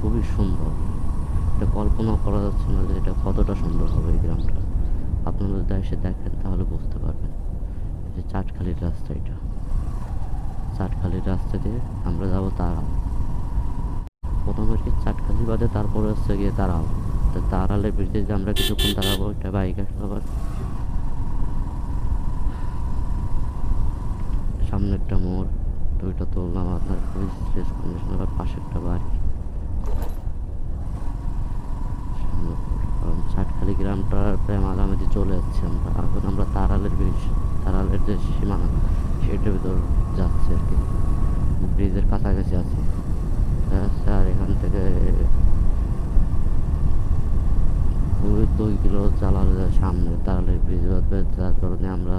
খুবই সুন্দর। এটা কল্পনা করা যাচ্ছে না যে এটা কতটা সুন্দর হবে এই গ্রামটা। আপনারা যদি এসে দেখেন তাহলে বুঝতে পারবেন যে চাটখালির রাস্তা এটা। চাটখালির রাস্তা দিয়ে আমরা যাব তারাও। প্রথমে কি চাটখালি বাদে তারপরে হচ্ছে গিয়ে তারাও। তো তারালে ব্রিজে যে আমরা কিছুক্ষণ দাঁড়াবো একটা বাইক আসলো আবার। সামনে একটা মোড় দুইটা তুললাম আপনার পুলিশ স্টেজ কন্ডিশন আবার পাশে একটা বাড়ি সামনে কারণ চাটখালি গ্রামটার প্রায় মাঝামাঝি চলে যাচ্ছে আমরা এখন আমরা তারালের ব্রিজ তারালের যে সীমানা সেটার ভিতর যাচ্ছি আর কি ব্রিজের কাছাকাছি আছি আচ্ছা, আর এখান থেকে দুই দুই কিলো চালানো যায় সামনে তাহলে ব্রিজ যার কারণে আমরা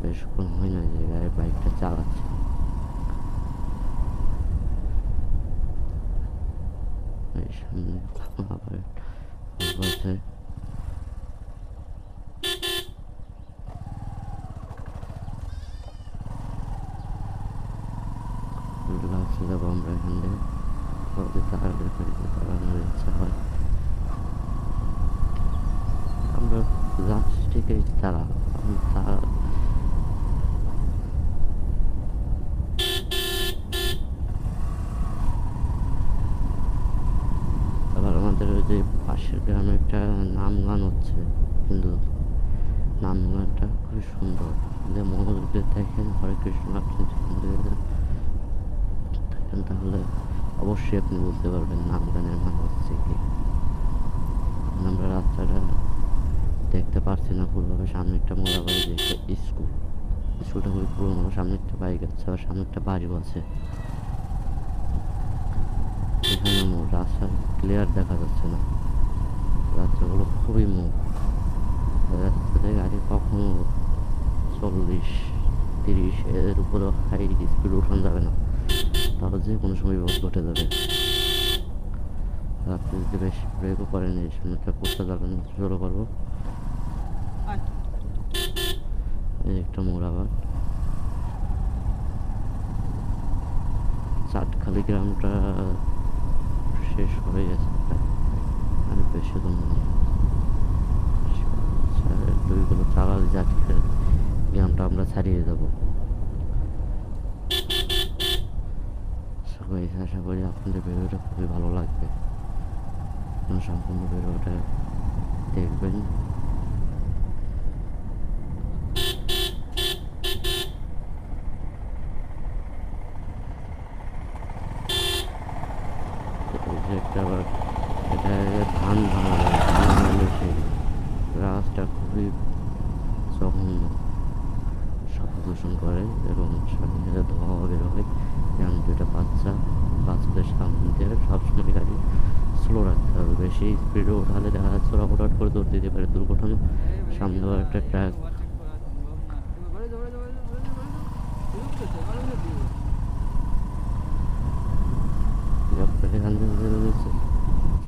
বেশক্ষণ হয় না যে বাইকটা চালাচ্ছি আবার লাগছে যাব আমরা এখান থেকে যদি তাড়াতাড়ি বাড়িতে তাড়ানোর ইচ্ছা হয়, আমরা যাচ্ছি ঠিকই তারা আমি তারা। আমাদের ওই যে পাশের গ্রামে একটা নাম গান হচ্ছে কিন্তু নাম গানটা খুবই সুন্দর। যে মনোযোগ দেখেন হরে কৃষ্ণ, আপনি যেখান থেকে দেখেন তাহলে অবশ্যই আপনি বুঝতে পারবেন, নাম গানের মানে হচ্ছে কি। আমরা রাস্তাটা দেখতে পারছি না পুরোভাবে সামনে একটা মোড়া বাড়ি একটা স্কুল। স্কুলটা খুবই পুরোনো, সামনে একটা বাইক আছে আর সামনে একটা বাড়িও আছে। এখানে মোড় রাস্তা ক্লিয়ার দেখা যাচ্ছে না। রাস্তাগুলো খুবই মোড় রাস্তাতে গাড়ি কখনো চল্লিশ, তিরিশ, এর উপরে হাই স্পিড উঠানো যাবে না। যে কোনো সময় বিপদ ঘটে যাবে। আপনি যদি বেশি ব্রেকও করেন এই সামনেটা করতে যাবেন জোরও করব। এই একটা মোড় আবার। চাটখালি গ্রামটা শেষ হয়ে গেছে। আর বেশি দূর নেই। দুইগুলো চালালে চাটখালি গ্রামটা আমরা ছাড়িয়ে যাব সবাই আশা করি আপনাদের ভিডিওটা খুবই ভালো লাগবে। সম্পূর্ণ ভিডিওটা দেখবেন। একটা আবার এটা ধান রাস্তা খুবই দূষণ করে এবং সামনে থেকে ধোঁয়া বের হয়। সবসময় গাড়ি স্লো রাখতে হবে বেশি স্পিডে ওঠালে দেখা যাচ্ছে ওরা হঠাৎ করে দৌড় দিতে পারে দুর্ঘটনা সামনে একটা ট্র্যাক